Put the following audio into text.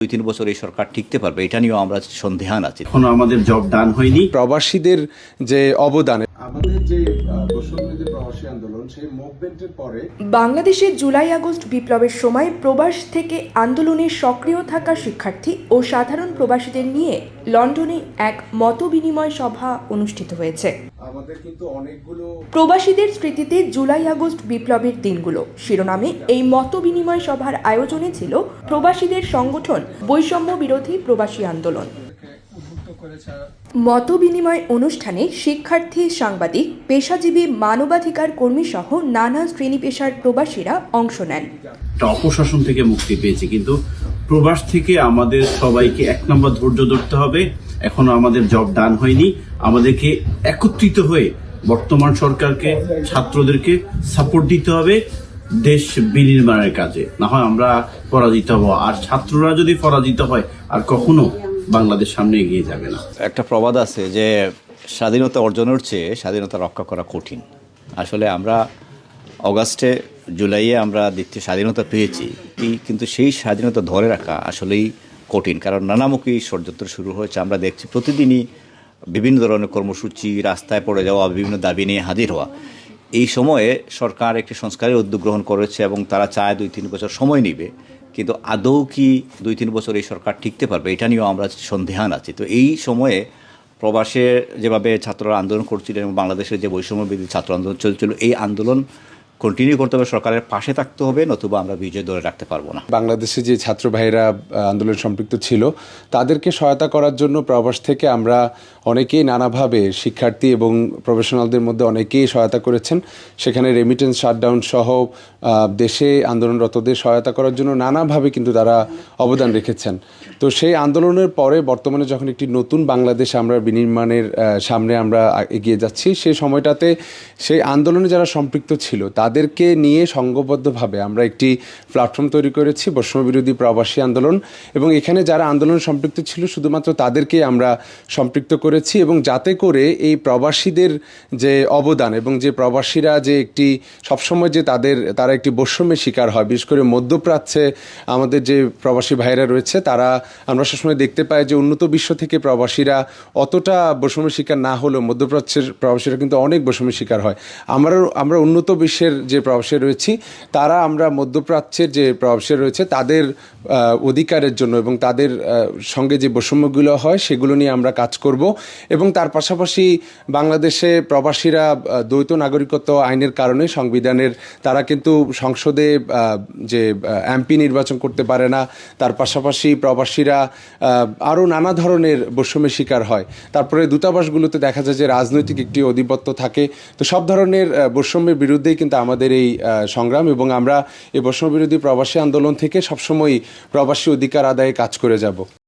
দুই তিন বছর এই সরকার টিকতে পারবে এটা নিয়েও আমরা সন্দেহান আছি। এখনও আমাদের জব ডান হয়নি। প্রবাসীদের যে অবদান মুভমেন্টের পরে বাংলাদেশে জুলাই আগস্ট বিপ্লবের সময় প্রবাস থেকে আন্দোলনে সক্রিয় থাকা শিক্ষার্থী ও সাধারণ প্রবাসীদের নিয়ে লন্ডনে এক মতবিনিময় সভা অনুষ্ঠিত হয়েছে। আমাদের কিন্তু অনেকগুলো প্রবাসীদের স্মৃতিতে জুলাই আগস্ট বিপ্লবের দিনগুলো। শিরোনামে এই মতবিনিময় সভার আয়োজনে ছিল প্রবাসীদের সংগঠন বৈষম্য বিরোধী প্রবাসী আন্দোলন। মতবিনিময় অনুষ্ঠানে শিক্ষার্থী সাংবাদিক পেশাজীবী মানবাধিকার কর্মী সহ নানা শ্রেণি পেশার প্রবাসীরা অংশ নেন। অপশাসন থেকে মুক্তি পেয়েছি কিন্তু প্রবাস থেকে আমাদের সবাইকে এক নম্বর ধৈর্য ধরতে হবে। এখনও আমাদের জব ডান হয়নি। আমাদেরকে একত্রিত হয়ে বর্তমান সরকারকে ছাত্রদেরকে সাপোর্ট দিতে হবে দেশ বিনির্মাণের কাজে। না হয় আমরা পরাজিত হব। আর ছাত্ররা যদি পরাজিত হয় আর কখনো বাংলাদেশ সামনে এগিয়ে যাবে না। একটা প্রবাদ আছে যে স্বাধীনতা অর্জনের চেয়ে স্বাধীনতা রক্ষা করা কঠিন। আসলে আমরা অগাস্টে, জুলাইয়ে আমরা দ্বিতীয় স্বাধীনতা পেয়েছি কিন্তু সেই স্বাধীনতা ধরে রাখা আসলেই কঠিন। কারণ নানামুখী ষড়যন্ত্র শুরু হয়েছে, আমরা দেখছি প্রতিদিনই বিভিন্ন ধরনের কর্মসূচি, রাস্তায় পড়ে যাওয়া, বিভিন্ন দাবি নিয়ে হাজির হওয়া। এই সময়ে সরকার একটি সংস্কারের উদ্যোগ গ্রহণ করেছে এবং তারা চায় দুই তিন বছর সময় নেবে। কিন্তু আদৌ কি দুই তিন বছর এই সরকার টিকতে পারবে, এটা নিয়েও আমরা সন্দেহান আছি। তো এই সময়ে প্রবাসে যেভাবে ছাত্ররা আন্দোলন করছিলেন এবং বাংলাদেশের যে বৈষম্য ছাত্র আন্দোলন চলছিল, এই আন্দোলন কন্টিনিউ করতে হবে, সরকারের পাশে থাকতে হবে, নতুবা আমরা বিজয় ধরে রাখতে পারব না। বাংলাদেশে যে ছাত্র ভাইরা আন্দোলন সম্পৃক্ত ছিল, তাদেরকে সহায়তা করার জন্য প্রবাস থেকে আমরা অনেকেই নানাভাবে শিক্ষার্থী এবং প্রফেশনালদের মধ্যে অনেকেই সহায়তা করেছেন। সেখানে রেমিটেন্স শাটডাউন সহ দেশে আন্দোলনরতদের সহায়তা করার জন্য নানাভাবে কিন্তু তারা অবদান রেখেছেন। তো সেই আন্দোলনের পরে বর্তমানে যখন একটি নতুন বাংলাদেশ আমরা বিনির্মাণের সামনে আমরা এগিয়ে যাচ্ছি, সেই সময়টাতে সেই আন্দোলনে যারা সম্পৃক্ত ছিল তাদেরকে নিয়ে সংঘবদ্ধভাবে আমরা একটি প্ল্যাটফর্ম তৈরি করেছি, বৈষম্য বিরোধী প্রবাসী আন্দোলন। এবং এখানে যারা আন্দোলন সম্পৃক্ত ছিল, শুধুমাত্র তাদেরকে আমরা সম্পৃক্ত করেছি এবং যাতে করে এই প্রবাসীদের যে অবদান এবং যে প্রবাসীরা যে একটি, সবসময় যে তাদের, তারা একটি বৈষম্যের শিকার হয়, বিশেষ করে মধ্যপ্রাচ্যে আমাদের যে প্রবাসী ভাইরা রয়েছে, তারা আমরা সবসময় দেখতে পাই যে উন্নত বিশ্ব থেকে প্রবাসীরা অতটা বৈষম্যের শিকার না হলেও মধ্যপ্রাচ্যের প্রবাসীরা কিন্তু অনেক বৈষম্যের শিকার হয়। আমরা আমরা উন্নত বিশ্বের যে প্রবাসী রয়েছি, তারা আমরা মধ্যপ্রাচ্যের যে প্রবাসী রয়েছে, তাদের অধিকারের জন্য এবং তাদের সঙ্গে যে বৈষম্যগুলো হয়, সেগুলো নিয়ে আমরা কাজ করব। এবং তার পাশাপাশি বাংলাদেশে প্রবাসীরা দ্বৈত নাগরিকত্ব আইনের কারণে সংবিধানের, তারা কিন্তু সংসদে যে এমপি নির্বাচন করতে পারে না। তার পাশাপাশি প্রবাসীরা আরও নানা ধরনের বৈষম্যের শিকার হয়। তারপরে দূতাবাসগুলোতে দেখা যায় যে রাজনৈতিক একটি অধিপত্য থাকে। তো সব ধরনের বৈষম্যের বিরুদ্ধেই কিন্তু আমাদের এই সংগ্রাম এবং আমরা এই বৈষম্য বিরোধী প্রবাসী আন্দোলন থেকে সবসময় প্রবাসী অধিকার আদায়ে কাজ করে যাব।